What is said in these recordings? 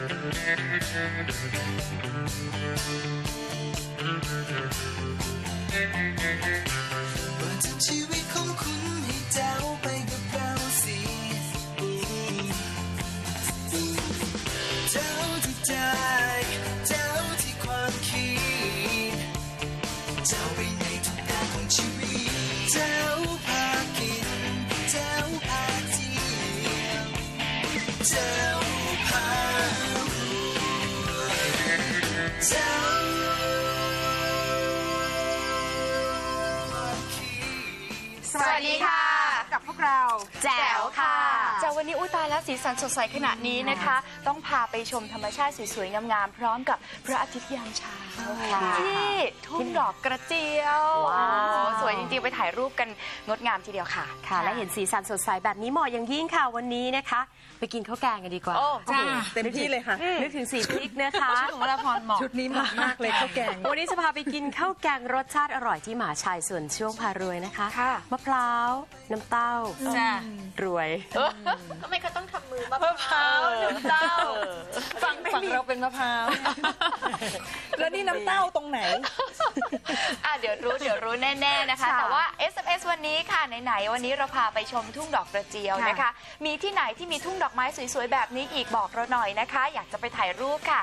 เปิด สวัสดีค่ะ กับพวกเรา แจ๋วค่ะจาก วันนี้อุยตายแล้วสีสันสดใสขนาดนี้นะคะ ต้องพาไปชมธรรมชาติสวยๆ งามๆ พร้อมกับพระอาทิตย์ยามเช้าค่ะที่ทุ่งดอกกระเจียวว้าวโอ้สวยจริงๆ ไปถ่ายรูปกันงดงามทีเดียวค่ะ ค่ะ และเห็นสีสันสดใสแบบนี้เหมาะอย่างยิ่งค่ะวันนี้นะคะ ไปกินข้าวแกงกันดีกว่า โอ้จ้าเต็มที่เลยค่ะ นึกถึงสีพริกนะคะของเราพรเหมาะชุดนี้เหมาะมากเลยข้าวแกง วันนี้จะพาไปกินข้าวแกงรสชาติอร่อยที่หมหาชัยส่วนช่วงพารวยนะคะค่ะมะพร้าว น้ำเต้าจ้ารวยทำไมเขาต้องทำมือมะพร้าวน้ำเต้าฝั่งฝั่งเราเป็นมะพร้าว แล้วนี่น้ำเต้าตรงไหน อะเดี๋ยวรู้เดี๋ยวรู้แน่ ๆนะคะค่ะแต่ว่า SMS วันนี้ค่ะไหนๆวันนี้เราพาไปชมทุ่งดอกกระเจียวค่ะนะคะ มีที่ไหนที่มีทุ่งดอกไม้สวยๆแบบนี้อีกบอกเราหน่อยนะคะ อยากจะไปถ่ายรูปค่ะ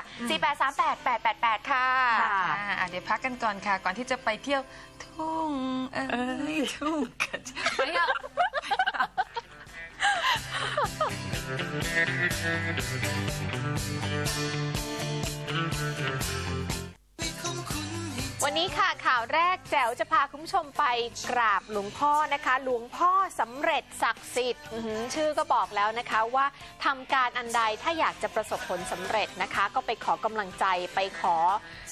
4838888 ค่ะค่ะอ่าอะเดี๋ยวพักกันก่อนค่ะ ก่อนที่จะไปเที่ยวทุ่งเอ้ยทุ่งกระเจียว วันนี้ค่ะข่าวแรกแจ๋วจะพาคุณผู้ชมไปกราบหลวงพ่อนะคะ หลวงพ่อสำเร็จศักดิ์สิทธิ์อื้อหือชื่อก็บอกแล้วนะคะว่าทำการอันใดถ้าอยากจะประสบผลสำเร็จนะคะ ก็ไปขอกำลังใจไปขอ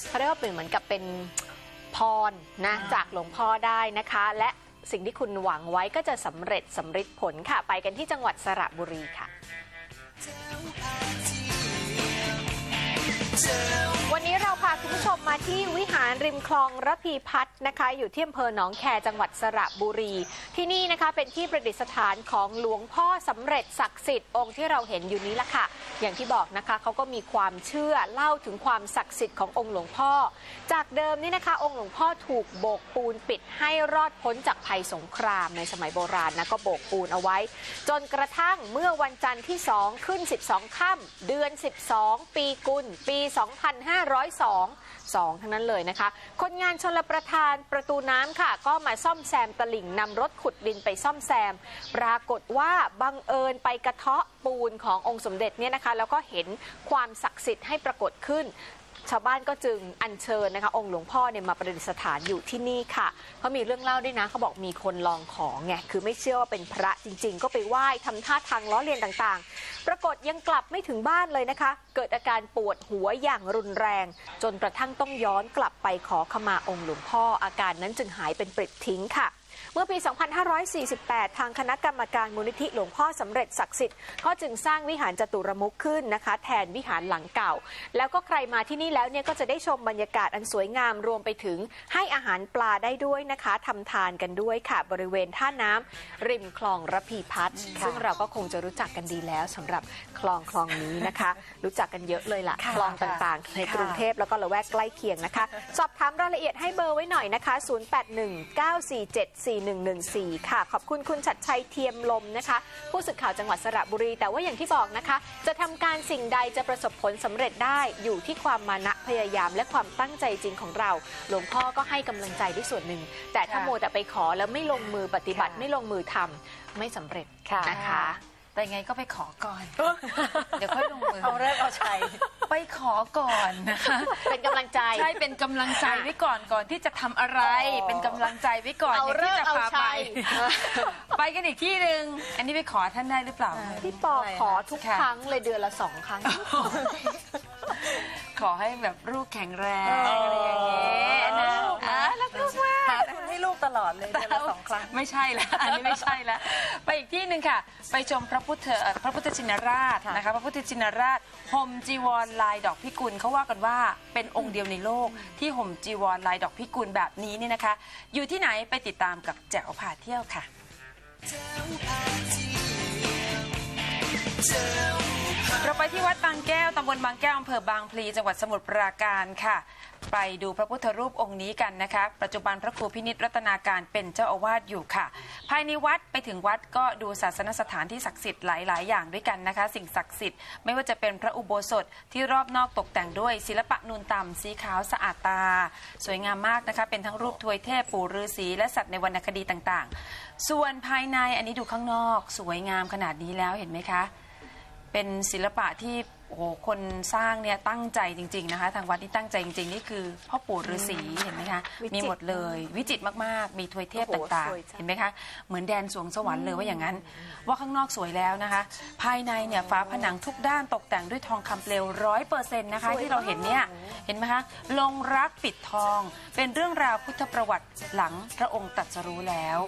เขาเรียกว่าเป็นเหมือนกับเป็นพรนะจากหลวงพ่อได้นะคะ และ สิ่งที่คุณหวังไว้ก็จะสำเร็จสำเร็จผลค่ะ ไปกันที่จังหวัดสระบุรีค่ะ ชมมาที่วิหารริมคลองระพีพัฒน์นะคะ อยู่ที่อำเภอหนองแคจังหวัดสระบุรี ที่นี่นะคะเป็นที่ประดิษฐานของหลวงพ่อสำเร็จศักดิ์สิทธิ์องค์ที่เราเห็นอยู่นี้ละค่ะ อย่างที่บอกนะคะเขาก็มีความเชื่อเล่าถึงความศักดิ์สิทธิ์ขององค์หลวงพ่อ จากเดิมนี่นะคะ องค์หลวงพ่อถูกโบกปูนปิดให้รอดพ้นจากภัยสงครามในสมัยโบราณนะก็โบกปูนเอาไว้ จนกระทั่งเมื่อวันจันทร์ที่2ขึ้น 12 ค่ำเดือน 12 ปีกุลปี 2502สองทั้งนั้นเลยนะคะ คนงานชลประทานประตูน้ำค่ะ ก็มาซ่อมแซมตลิ่งนำรถขุดดินไปซ่อมแซม ปรากฏว่าบังเอิญไปกระเทาะปูนขององค์สมเด็จเนี่ยนะคะ แล้วก็เห็นความศักดิ์สิทธิ์ให้ปรากฏขึ้น ชาวบ้านก็จึงอัญเชิญนะคะ องค์หลวงพ่อเนี่ยมาประดิษฐานอยู่ที่นี่ค่ะเขามีเรื่องเล่าด้วยนะเขาบอกมีคนลองของไงคือไม่เชื่อว่าเป็นพระจริง ๆ ก็ไปไหว้ทำท่าทางล้อเลียนต่างๆ ปรากฏยังกลับไม่ถึงบ้านเลยนะคะ เกิดอาการปวดหัวอย่างรุนแรง จนกระทั่งต้องย้อนกลับไปขอขมาองค์หลวงพ่ออาการนั้นจึงหายเป็นปริดทิ้งค่ะ เมื่อปี 2548 ทางคณะกรรมการมูลนิธิหลวงพ่อสำเร็จศักดิ์สิทธิ์ก็จึงสร้างวิหารจตุรมุขขึ้นนะคะ แทนวิหารหลังเก่า แล้วก็ใครมาที่นี่แล้วเนี่ยก็จะได้ชมบรรยากาศอันสวยงามรวมไปถึงให้อาหารปลาได้ด้วยนะคะทำทานกันด้วยค่ะ บริเวณท่าน้ำริมคลองระพีพัฒน์ซึ่งเราก็คงจะรู้จักกันดีแล้วสำหรับคลองคลองนี้นะคะ รู้จักกันเยอะเลยล่ะค่ะคลองต่างๆ ในกรุงเทพแล้วก็ละแวกใกล้เคียงนะคะ สอบถามรายละเอียดให้เบอร์ไว้หน่อยนะคะ0819474114 ค่ะ ขอบคุณคุณชัดชัยเทียมลมนะคะ ผู้สื่อข่าวจังหวัดสระบุรี แต่ว่าอย่างที่บอกนะคะ จะทำการสิ่งใดจะประสบผลสำเร็จได้อยู่ที่ความมานะพยายามและความตั้งใจจริงของเรา หลวงพ่อก็ให้กำลังใจได้ส่วนหนึ่ง แต่ถ้าค่ะโมวแต่ไปขอแล้วไม่ลงมือปฏิบัติค่ะ ไม่ลงมือทำไม่สำเร็จค่ะ นะคะ แต่ไงก็ไปขอก่อน เดี๋ยวค่อยลงมือเอาเลิกเอาชัยไปขอก่อนนะคะเป็นกำลังใจ ใช่เป็นกำลังใจไว้ก่อนก่อนที่จะทำอะไร อ๋อเป็นกำลังใจไว้ก่อนเอาดี๋ยวเลิที่กจะเอาพาชัไปยไปกันอีกที่หนึ่งอันนี้ไปขอท่านได้หรือเปล่า พี่ปอขอทุกค่ะ ครั้งเลยเดือนละสองครั้ง ขอให้แบบลูกแข็งแรงอะไรอย่างเงี้ย ตลอดเลยเดือนละสองครั้ง ไม่ใช่แล้วอันนี้ไม่ใช่แล้วไปอีกที่หนึ่งค่ะ ไปชมพระพุทธเอ่อพระพุทธชินราชนะคะ พระพุทธชินราชห่มจีวรลายดอกพิกุลเขาว่ากันว่าเป็นองค์เดียวในโลกที่ห่มจีวรลายดอกพิกุลแบบนี้เนี่ยนะคะ อยู่ที่ไหนไปติดตามกับแจ๋วพาเที่ยวค่ะเจ้าพา เราไปที่วัดบางแก้วตำบลบางแก้วอำเภอบางพลีจังหวัดสมุทรปราการค่ะ ไปดูพระพุทธรูปองค์นี้กันนะคะ ปัจจุบันพระครูพินิจรัตนาการเป็นเจ้าอาวาสอยู่ค่ะ ภายในวัดไปถึงวัดก็ดูศาสนสถานที่ศักดิ์สิทธิ์หลาย ๆ อย่างด้วยกันนะคะ สิ่งศักดิ์สิทธิ์ไม่ว่าจะเป็นพระอุโบสถที่รอบนอกตกแต่งด้วย ศิลปะนูนต่ำสีขาวสะอาดตา สวยงามมากนะคะ เป็นทั้งรูปทวยเทพปู่ฤาษีและสัตว์ในวรรณคดีต่าง ๆ ส่วนภายในอันนี้ดูข้างนอก สวยงามขนาดนี้แล้วเห็นไหมคะ เป็นศิลปะที่ โอ้โหคนสร้างเนี่ยตั้งใจจริง ๆนะคะ ทางวัดที่ตั้งใจจริงๆนี่คือพ่อปู่ฤาษีเห็นไหมคะวิจิตรมีหมดเลยวิจิตรมากๆ มีทวยเทพโอ้โหต่างสวยจัๆ ง เห็นไหมคะเหมือนแดนสวงสวรรค์เลยว่าอย่างนั้น ว่าข้างนอกสวยแล้วนะคะ ภายในเนี่ยฝาผนังทุกด้านตกแต่งด้วยทองคำเปลวร้อยเปอร์เซ็นต์นะคะ ที่เราเห็นเนี่ยเห็นไหมคะลงรักปิดทอง เป็นเรื่องราวพุทธประวัติหลังพระองค์ตรัสรู้แล้ว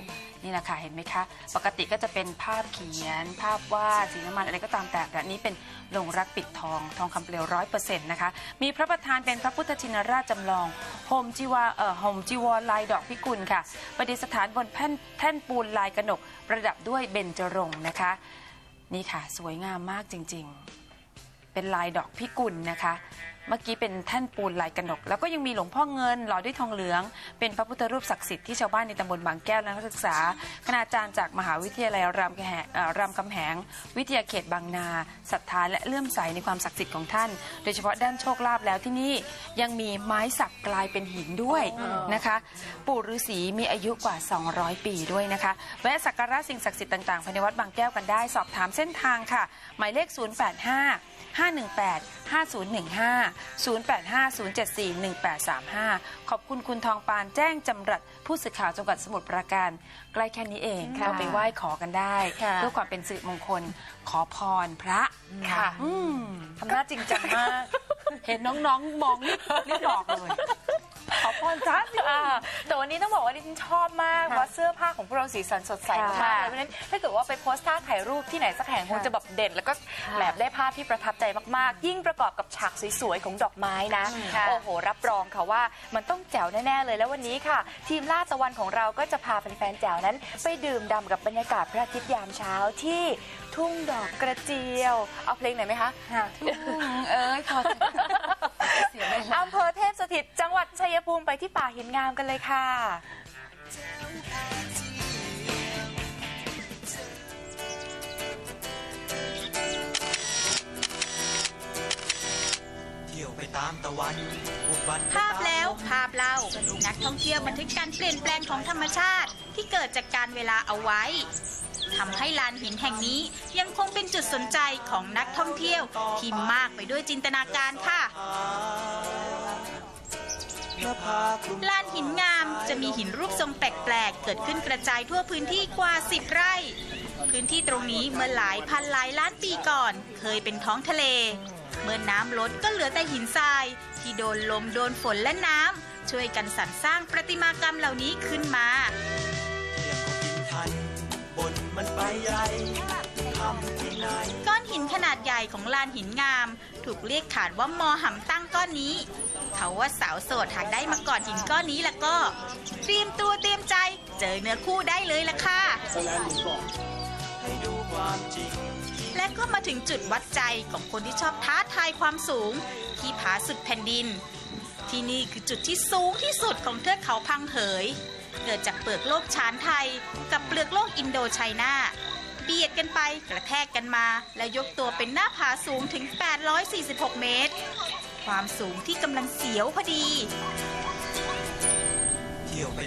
นี่แหละค่ะเห็นไหมคะ ปกติก็จะเป็นภาพเขียน ภาพวาดสีน้ำมันอะไรก็ตามแต่แต่อันนี้เป็นลงรักปิดทอง ทองคำเปลวร้อยเปอร์เซ็นต์นะคะ มีพระประธานเป็นพระพุทธชินราชจำลองห่มจีวาเอ่อห่มจีวรลายดอกพิกุลค่ะ ประดิษฐานบนแผ่นแท่นปูนลายกระหนก ประดับด้วยเบญจรงค์นะคะ นี่ค่ะ สวยงามมากจริงๆ เป็นลายดอกพิกุลนะคะ เมื่อกี้เป็นแท่นปูนลายกระหนก แล้วก็ยังมีหลวงพ่อเงินหล่อด้วยทองเหลือง เป็นพระพุทธรูปศักดิ์สิทธิ์ที่ชาวบ้านในตำบลบางแก้วและนักศึกษา คณาจารย์จากมหาวิทยาลัยรามคำแหงรามคำแหง วิทยาเขตบางนาศรัทธาและเลื่อมใสในความศักดิ์สิทธิ์ของท่าน โดยเฉพาะด้านโชคลาภแล้วที่นี่ยังมีไม้สักกลายเป็นหินด้วยนะคะ ปู่ฤาษีมีอายุกว่า 200 ปีด้วยนะคะแวะสักการะสิ่งศักดิ์สิทธิ์ต่างๆภายในวัดบางแก้วกันได้สอบถามเส้นทางค่ะ หมายเลข 085 518 5015 085 074 1835 ขอบคุณคุณทองปานแจ้งจำรัดผู้สื่อข่าวจังหวัดสมุทรปราการ ใกล้แค่นี้เองค่ะก็ไปไหว้ขอกันได้ ค่ะ เพื่อความเป็นสิริมงคลขอพรพระค่ะ อืม ทำหน้าจริงจังมาก เห็นน้องๆ มองรีบรีบบอกเลย ขอพรจ้าสิ อ่าแต่วันนี้ต้องบอกว่าดิฉันชอบมากเพราะเสื้อผ้าของพวกเราสีสันสดใสมากค่ะๆเลยเพราะฉะนั้นถ้าเกิดว่าไปโพสต์ท่าถ่ายรูปที่ไหนสักแห่งคงจะแบบเด่น แล้วก็แบบได้ภาพที่ประทับใจมากๆ ยิ่งประกอบกับฉากสวยๆของดอกไม้นะ ค่ะ โอ้โห รับรองค่ะว่ามันต้องแจ๋วแน่ๆเลยแล้ววันนี้ค่ะ ทีมล่าตะวันของเราก็จะพาแฟนๆแจ๋วนั้น ไปดื่มด่ำกับบรรยากาศพระอาทิตย์ยามเช้าที่ทุ่งดอกกระเจียว เอาเพลงไหนอยไหมคะ เอ้ยพอ เสียเลยอำเภอเทพสถิตจังหวัดชัยภูมิไปที่ป่าหินงามกันเลยค่ะ เที่ยวไปตามตะวันบุกบันไปภาพตามแล้วลมภาพเล่านักท่องเที่ยวบันทึกการเปลี่ยนแปลงของธรรมชาติที่เกิดจากการเวลาเอาไว้ ทำให้ลานหินแห่งนี้ยังคงเป็นจุดสนใจของนักท่องเที่ยวที่มากไปด้วยจินตนาการค่ะเมื่อพาคลุมลานหินงามจะมีหินรูปทรงแปลกๆ เกิดขึ้นกระจายทั่วพื้นที่กว่า 10 ไร่ พื้นที่ตรงนี้เมื่อหลายพันหลายล้านปีก่อน เคยเป็นท้องทะเล เมื่อน้ำลดก็เหลือแต่หินทราย ที่โดนลมโดนฝนและน้ำช่วยกันสรรสร้างประติมากรรมเหล่านี้ขึ้นมา มันไปใหญ่ทำที่ไหน ก้อนหินขนาดใหญ่ของลานหินงาม ถูกเรียกขานว่ามอหำตั้งก้อนนี้ เขาว่าสาวโสดหากได้มาก่อดหินก้อนนี้แล้วก็ เตรียมตัวเตรียมใจ เจอเนื้อคู่ได้เลยล่ะค่ะ ให้ดูความจริง และก็มาถึงจุดวัดใจของคนที่ชอบท้าทายความสูง ที่ผาสุดแผ่นดิน ที่นี่คือจุดที่สูงที่สุดของเทือกเขาพังเหย เกิดจากเปลือกโลกชานไทย กับเปลือกโลกอินโดไชน่าเบียดกันไปกระแทกกันมา แล้วยกตัวเป็นหน้าผาสูงถึง 846 เมตร ความสูงที่กำลังเสียวพอดี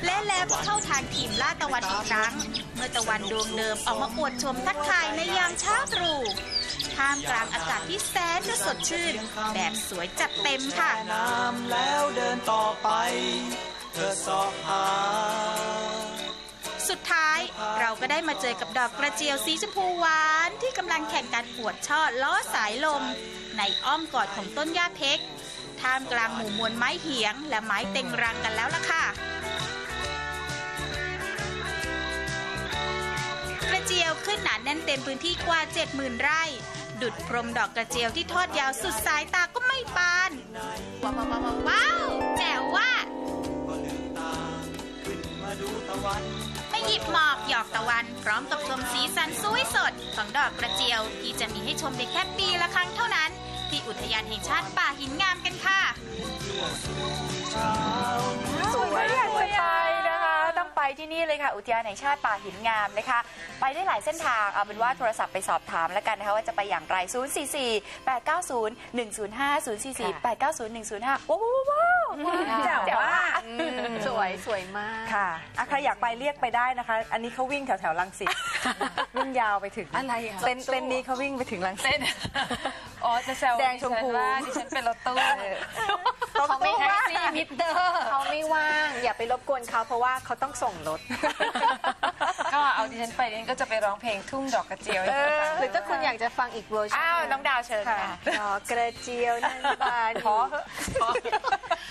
และแล้วก็เข้าทางทีมล่าตะวันอีกครั้ง เมื่อตะวันดวงเดิมออกมาอวดชมทักทายในยามเช้าตรู่ท่ามกลางอากาศที่แสนจะสดชื่น แบบสวยจัดเต็มค่ะน้ำแล้วเดินต่อไป เธอสอบหา สุดท้ายเราก็ได้มาเจอกับดอกกระเจียวสีชมพูหวานที่กำลังแข่งกันปวดช่อล้อสายลม ในอ้อมกอดของต้นหญ้าเพกท่ามกลางหมู่มวลไม้เหียง และไม้เต็งรังกันแล้วล่ะค่ะ กระเจียวขึ้นหนาแน่นเต็มพื้นที่กว่า 70,000 ไร่ ดุดพรมดอกกระเจียวที่ทอดยาวสุดสายตาก็ไม่ปาน ว้าวว้าวว้าวว้าวแจ๋ว ไม่หยิบหมอกหยอกตะวันพร้อมกับชมสีสันสวยสดของดอกกระเจียว ที่จะมีให้ชมได้แค่ปีละครั้งเท่านั้น ที่อุทยานแห่งชาติป่าหินงามกันค่ะ สวยมากอยากจะไปนะคะ ต้องไปที่นี่เลยค่ะ อุทยานแห่งชาติป่าหินงามนะคะ ไปได้หลายเส้นทาง เอาเป็นว่าโทรศัพท์ไปสอบถามแล้วกันนะคะว่าจะไปอย่างไร 0 4 4 8 9 0 1 0 5 0 4 4 8 9 0 1 0 5ว้าวว้าวว้าว แจ๋วแจ๋วมากสวยสวยมากค่ะอะ ใครอยากไปเรียกไปได้นะคะ อันนี้เขาวิ่งแถวแถวๆรังสิตวิ่งยาวไปถึงอะไรอะเต้นเต้นนี้เขาวิ่งไปถึงรังสิตเต้นอ๋อจะแซวแดงชมพูดิฉันว่าดิฉันเป็นรถตู้เขาไม่แท็กซี่มิเตอร์เขาไม่ว่าง อย่าไปรบกวนเขาเพราะว่าเขาต้องส่งรถ ก็เอาดิฉันไปดิฉันก็จะไปร้องเพลงทุ่งดอกกระเจียวให้ฟังหรือถ้าคุณอยากจะฟังอีกเวอร์ชันอ้าวน้องดาวเชิญค่ะ ดอกกระเจียวนั้นบานขอ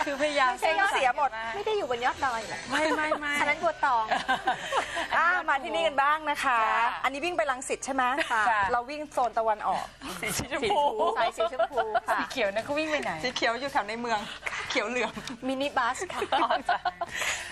คือพยายามเพลงเสียหมด ไม่ได้อยู่บนยอดดอยเหรอไม่ไม่ไม่อันนั้นบัวตองอะมาที่นี่กันบ้างนะคะค่ะอันนี้วิ่งไปรังสิตใช่ไหมค่ะเราวิ่งโซนตะวันออกสีชมสีพูชมพูสายสีชมพูค่ะสีเขียวนะเขาวิ่งไปไหนสีเขียวอยู่แถวในเมืองเขียวเหลืองมินิบัสค่ะ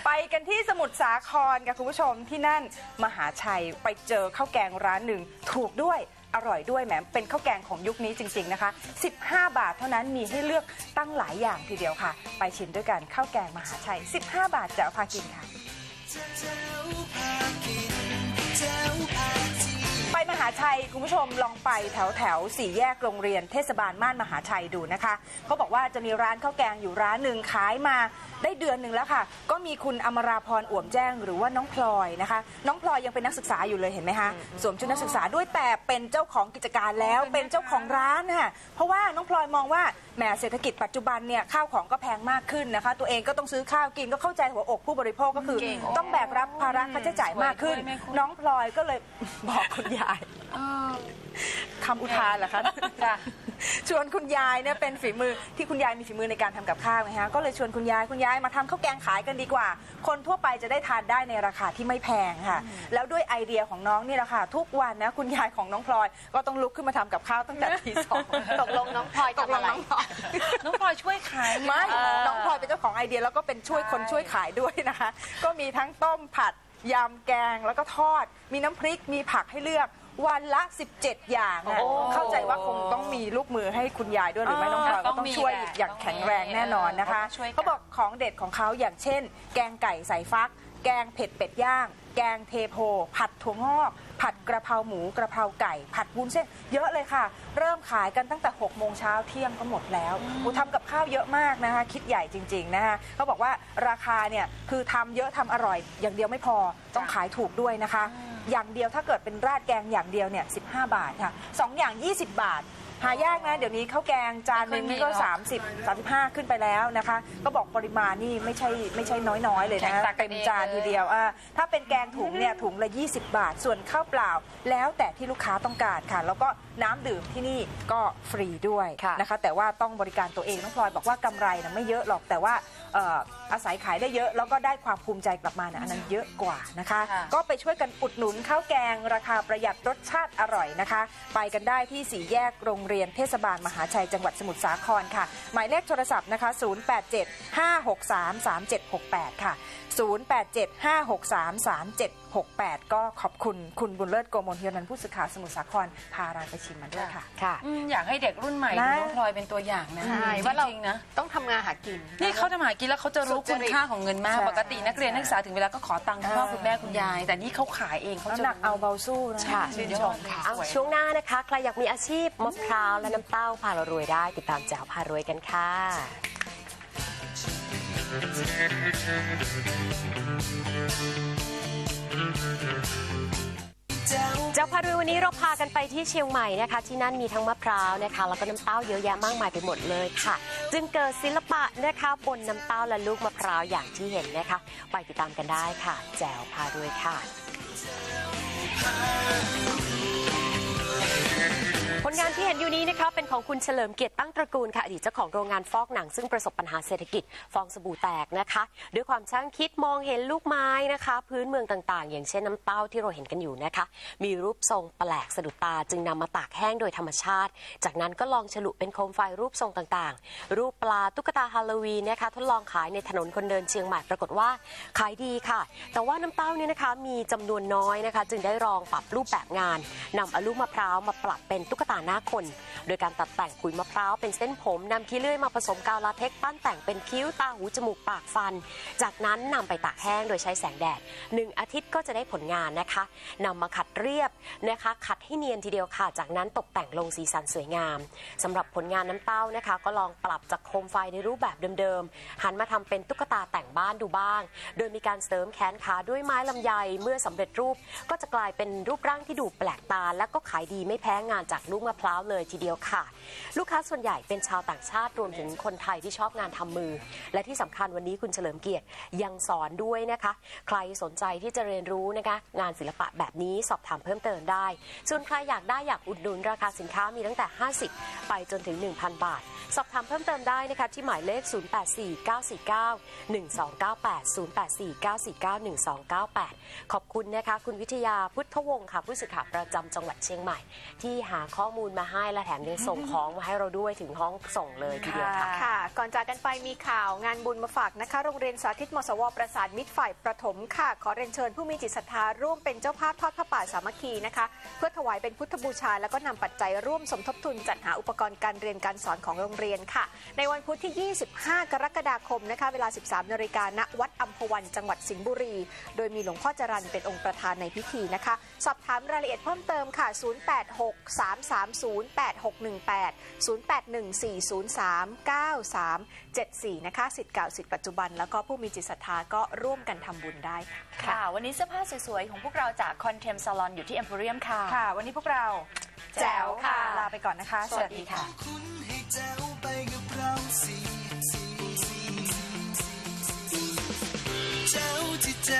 ไปกันที่สมุทรสาครค่ะคุณผู้ชมที่นั่นมหาชัยไปเจอข้าวแกงร้านหนึ่งถูกด้วยอร่อยด้วยแหมเป็นข้าวแกงของยุคนี้จริง ๆนะคะ 15 บาทเท่านั้นมีให้เลือกตั้งหลายอย่างทีเดียวค่ะ ไปชิมด้วยกันข้าวแกงมหาชัย 15 บาทจะเอาพากินค่ะ มหาชัย คุณผู้ชมลองไปแถวแถวสี่แยกโรงเรียนเทศบาลม่านมหาชัยดูนะคะเขาบอกว่าจะมีร้านข้าวแกงอยู่ร้านหนึ่งขายมาได้เดือนหนึ่งแล้วค่ะ ก็มีคุณอมราพรอ่วมแจ้งหรือว่าน้องพลอยนะคะ น้องพลอยยังเป็นนักศึกษาอยู่เลยเห็นไหมคะสวมชุดนักศึกษาด้วยแต่เป็นเจ้าของกิจการแล้วเป็นเจ้าของร้านค่ะเพราะว่าน้องพลอยมองว่าแหมเศรษฐกิจปัจจุบันเนี่ยข้าวของก็แพงมากขึ้นนะคะ ตัวเองก็ต้องซื้อข้าวกินก็เข้าใจหัวอกผู้บริโภคก็คือ ต้องแบกรับภาระค่าใช้จ่ายมากขึ้นสวยด้วยแม่คุณน้องพลอยก็เลยบอกคุณยายคำอุทานเหรอคะจ้ะชวนคุณยายเนี่ยเป็นฝีมือที่คุณยายมีฝีมือในการทำกับข้าวไงฮะก็เลยชวนคุณยายคุณยายมาทำข้าวแกงขายกันดีกว่า คนทั่วไปจะได้ทานได้ในราคาที่ไม่แพงค่ะ แล้วด้วยไอเดียของน้องนี่แหละค่ะทุกวันนะคุณยายของน้องพลอย ก็ต้องลุกขึ้นมาทำกับข้าวตั้งแต่ตีสองตกลงน้องพลอยตกลทำงอะไร น้องพลอย น้องพลอยช่วยขายไม่น้องพลอยเป็นเจ้าของไอเดียแล้วก็เป็นช่วยคนช่วยขายด้วยนะคะ ก็มีทั้งต้มผัดยำแกงแล้วก็ทอด มีน้ำพริกมีผักให้เลือก วันละ 17 อย่างอะเข้าใจว่าคงต้องมีลูกมือให้คุณยายด้วยหรือไม่น้องพลอยก็ต้องช่วยอย่างแข็งแรงแน่นอนนะคะเขาบอกของเด็ดของเขาอย่างเช่น แกงไก่ใส่ฟัก แกงเผ็ดเป็ดย่าง แกงเทโพ ผัดถั่วงอกผัดกระเพราหมูกระเพราไก่ ผัดวุ้นเส้นเยอะเลยค่ะ เริ่มขายกันตั้งแต่ 6 โมงเช้าเที่ยงก็หมดแล้วอูทำกับข้าวเยอะมากนะคะ คิดใหญ่จริง ๆ นะคะเขาบอกว่าราคาเนี่ยคือทำเยอะทำอร่อย อย่างเดียวไม่พอต้องขายถูกด้วยนะคะ อย่างเดียวถ้าเกิดเป็นราดแกงอย่างเดียวเนี่ย15บาทค่ะสองอย่าง 20 บาท หายากนะ เดี๋ยวนี้ข้าวแกงจานหนึงนี่ก็ 30 35 ขึ้นไปแล้วนะคะ ก็บอกปริมาณนี่ไม่ใช่ไม่ใช่น้อยๆ เลยนะ เต็มจานทีเดียวอะถ้าเป็นแกงถุงเนี่ยถุงละ 20 บาท ส่วนข้าวเปล่าแล้วแต่ที่ลูกค้าต้องการค่ะ แล้วก็น้ำดื่มที่นี่ก็ฟรีด้วยค่ะนะคะ แต่ว่าต้องบริการตัวเองน้องพลอยบอกว่ากำไรนะไม่เยอะหรอกแต่ว่า เอ่ออาศัยขายได้เยอะแล้วก็ได้ความภูมิใจกลับมานะอันนั้นเยอะกว่านะคะ ค่ะ ก็ไปช่วยกันอุดหนุนข้าวแกง ราคาประหยัดรสชาติอร่อยนะคะ ไปกันได้ที่สี่แยกโรงเรียนเทศบาลมหาชัยจังหวัดสมุทรสาครค่ะ หมายเลขโทรศัพท์นะคะ 087 563 3768 ค่ะ 087 563 3768ก็ขอบคุณคุณบุญเลิศโกมลเฮียนันท์ผู้สื่อข่าวสมุทรสาครพาเราไปชิมมาด้วยค่ะ ค่ะ อืมอยากให้เด็กรุ่นใหม่นะดูน้องพลอยเป็นตัวอย่างนะใช่จว่าเราริงๆนะ ต้องทำงานหากิน นี่เขาทำหากินแล้วเขาจะรู้สุจริคุตณค่าของเงินมาก ใช่ปกตินักเรียนนักศึกษาถึงเวลาก็ขอตังค์คุณพ่อคุณแม่คุณยาย แต่นี่เขาขายเองเขาน้ำจะหนักเอาเบาสู้นะค่ะชื่นชมค่ะเอาช่วงหน้านะคะ ใครอยากมีอาชีพมะพร้าวและน้ำเต้าพาเรารวยได้ ติดตามแจ๋วพารวยกันค่ะเจากพารวยวันนี้เราพากันไปที่เชียงใหม่นะคะ ที่นั่นมีทั้งมะพร้าวนะคะ แล้วก็น้ำเต้าเยอะแยะมากมายไปหมดเลยค่ะ จึงเกิดศิลปะนะคะบนน้ำเต้าและลูกมะพร้าวอย่างที่เห็นนะคะ ไปติดตามกันได้ค่ะ แจ๋วพารวยค่ะ ผลงานที่เห็นอยู่นี้นะคะเป็นของคุณเฉลิมเกียรติตั้งตระกูลค่ะอดีตเจ้าของโรงงานฟอกหนัง ซึ่งประสบปัญหาเศรษฐกิจ ฟองสบู่แตกนะคะ ด้วยความช่างคิดมองเห็นลูกไม้นะคะ พื้นเมืองต่างๆ อย่างเช่นน้ำเต้าที่เราเห็นกันอยู่นะคะ มีรูปทรงแปลกสะดุดตาจึงนำมาตากแห้งโดยธรรมชาติ จากนั้นก็ลองฉลุเป็นโคมไฟรูปทรงต่างๆ รูปปลาตุ๊กตาฮาโลวีนนะคะทดลองขายในถนนคนเดินเชียงใหม่ปรากฏว่าขายดีค่ะ แต่ว่าน้ำเต้าเนี่ยนะคะมีจำนวนน้อยนะคะ จึงได้ลองปรับรูปแบบงานนำอลูกมะพร้าวมาปรับเป็นตุ๊กตาหน้าคน โดยการตัดแต่งขุยมะพร้าวเป็นเส้นผมนำขี้เลื่อยมาผสมกาวลาเท็กปั้นแต่งเป็นคิ้วตาหูจมูกปากฟัน จากนั้นนำไปตากแห้งโดยใช้แสงแดดหนึ่งอาทิตย์ก็จะได้ผลงานนะคะนำมาขัดเรียบนะคะ ขัดให้เนียนทีเดียวค่ะ จากนั้นตกแต่งลงสีสันสวยงามสำหรับผลงานน้ำเต้านะคะ ก็ลองปรับจากโคมไฟในรูปแบบเดิมๆหันมาทำเป็นตุ๊กตาแต่งบ้านดูบ้าง โดยมีการเสริมแขนขาด้วยไม้ลำไยเมื่อสำเร็จรูป ก็จะกลายเป็นรูปร่างที่ดูแปลกตา และก็ขายดีไม่แพ้งานจากลูกมะพร้าวเลยทีเดียวค่ะ ลูกค้าส่วนใหญ่เป็นชาวต่างชาติรวมถึงคนไทยที่ชอบงานทำมือ และที่สำคัญวันนี้คุณเฉลิมเกียรติยังสอนด้วยนะคะ ใครสนใจที่จะเรียนรู้นะคะ งานศิลปะแบบนี้สอบถามเพิ่มเติมได้ ส่วนใครอยากได้อยากอุดหนุนราคาสินค้ามีตั้งแต่ 50 ไปจนถึง 1,000 บาท สอบถามเพิ่มเติมได้นะคะที่หมายเลข 0849491298 0849491298 ขอบคุณนะคะคุณวิทยาพุทธวงศ์ค่ะผู้สื่อข่าวประจำจังหวัดเชียงใหม่ ที่หาข้อมูลมาให้และแถมยังส่งของมาให้เราด้วยถึงห้องส่งเลยทีเดียวค่ะ ค่ะ ก่อนจากกันไปมีข่าวงานบุญมาฝากนะคะ โรงเรียนสาธิตมสวประสานมิตรฝ่ายประถมค่ะ ขอเรียนเชิญผู้มีจิตศรัทธาร่วมเป็นเจ้าภาพทอดผ้าป่าสามัคคีนะคะ เพื่อถวายเป็นพุทธบูชา แล้วก็นำปัจจัยร่วมสมทบทุนจัดหาอุปกรณ์การเรียนการสอนของโรงเรียนค่ะ ในวันพุธที่ 25 กรกฎาคมนะคะ เวลา 13 นาฬิกาณวัดอัมพวันจังหวัดสิงห์บุรี โดยมีหลวงพ่อจรันเป็นองค์ประธานในพิธีนะคะ สอบถามรายละเอียดเพิ่มเติมค่ะ 0863 0863308618นะคะสิทธิ์เก่าสิทธิ์ปัจจุบัน แล้วก็ผู้มีจิตศรัทธาก็ร่วมกันทำบุญได้ค่ะ ค่ะ วันนี้เสื้อผ้าสวยๆ ของพวกเราจากคอนเทมซ a ลอนอยู่ที่ Emporium ค่ะ ค่ะ วันนี้พวกเราแจ๋วค่ะ ลาไปก่อนนะคะ สวัสดีค่ะ คุณให้แจ้วไปกับเราสิแจ้วที่ใจ